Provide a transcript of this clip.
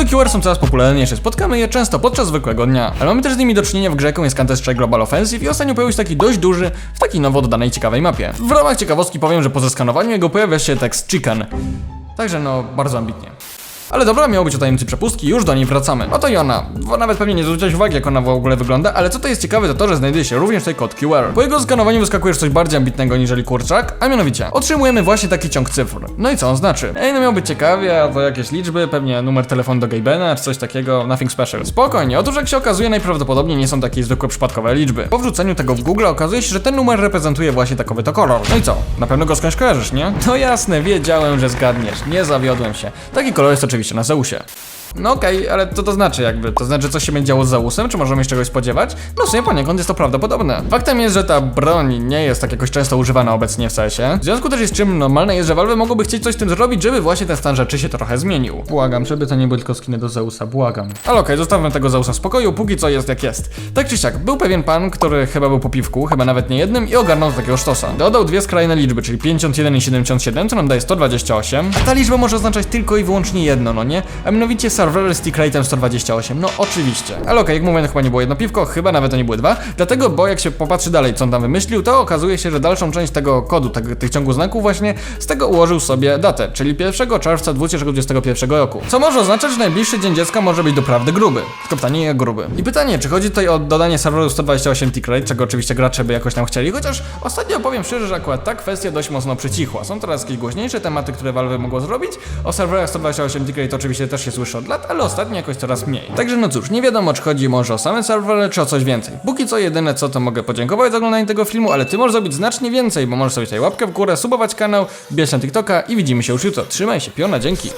Kody QR są coraz popularniejsze, spotkamy je często podczas zwykłego dnia, ale mamy też z nimi do czynienia w grze, jaką jest Counter-Strike Global Offensive i ostatnio pojawił się taki dość duży w takiej nowo dodanej ciekawej mapie. W ramach ciekawostki powiem, że po zeskanowaniu jego pojawia się tekst chicken. Także no, bardzo ambitnie. Ale dobra, miało być o tajemnicy przepustki, już do niej wracamy. Oto i ona. Bo nawet pewnie nie zwróciłeś uwagi, jak ona w ogóle wygląda, ale co to jest ciekawe, to to, że znajduje się również tutaj kod QR. Po jego skanowaniu wyskakuje coś bardziej ambitnego niżeli kurczak, a mianowicie otrzymujemy właśnie taki ciąg cyfr. No i co on znaczy? Ej, no miał być ciekawie, a to jakieś liczby, pewnie numer telefonu do Gabena, czy coś takiego, nothing special. Spokojnie, otóż jak się okazuje, najprawdopodobniej nie są takie zwykłe przypadkowe liczby. Po wrzuceniu tego w Google okazuje się, że ten numer reprezentuje właśnie takowy to kolor. No i co? Na pewno go skądś kojarzysz, nie? No jasne, wiedziałem, że zgadniesz. Nie zawiodłem się. Taki kolor jest oczywiście na Zeusie. No okej, ale co to znaczy jakby? To znaczy, coś się będzie działo z Zeusem? Czy możemy się czegoś spodziewać? No w sumie poniekąd jest to prawdopodobne. Faktem jest, że ta broń nie jest tak jakoś często używana obecnie w CS-ie. W związku też jest czym normalne jest, że Valve mogłoby chcieć coś z tym zrobić, żeby właśnie ten stan rzeczy się trochę zmienił. Błagam, żeby to nie były tylko skiny do Zeusa, błagam. Ale okej, zostawmy tego Zeusa w spokoju, póki co jest jak jest. Tak czy siak, był pewien pan, który chyba był po piwku, chyba nawet nie jednym i ogarnął takiego sztosa. Dodał dwie skrajne liczby, czyli 51 i 77, co nam daje 128. A ta liczba może oznaczać tylko i wyłącznie jedno, no nie? A mianowicie serwer stick rate'em 128, no oczywiście. Ale okej, jak mówię, no chyba nie było jedno piwko, chyba nawet to nie były dwa, dlatego, bo jak się popatrzy dalej, co on tam wymyślił, to okazuje się, że dalszą część tego kodu, tego, tych ciągu znaków właśnie, z tego ułożył sobie datę, czyli 1 czerwca 2021 roku. Co może oznaczać, że najbliższy dzień dziecka może być doprawdy gruby. Tylko pytanie, jak gruby. I pytanie, czy chodzi tutaj o dodanie serweru 128 tick rate, czego oczywiście gracze by jakoś tam chcieli, chociaż ostatnio powiem szczerze, że akurat ta kwestia dość mocno przycichła. Są teraz jakieś głośniejsze tematy, które Valve mogło zrobić. O serwerach 128 tick rate oczywiście też się słyszy od lat, ale ostatnio jakoś coraz mniej. Także no cóż, nie wiadomo, czy chodzi może o same serwery, czy o coś więcej. Póki co jedyne co, to mogę podziękować za oglądanie tego filmu, ale ty możesz zrobić znacznie więcej, bo możesz sobie tutaj łapkę w górę, subować kanał, wbijać na TikToka i widzimy się już jutro. Trzymaj się, piona, dzięki.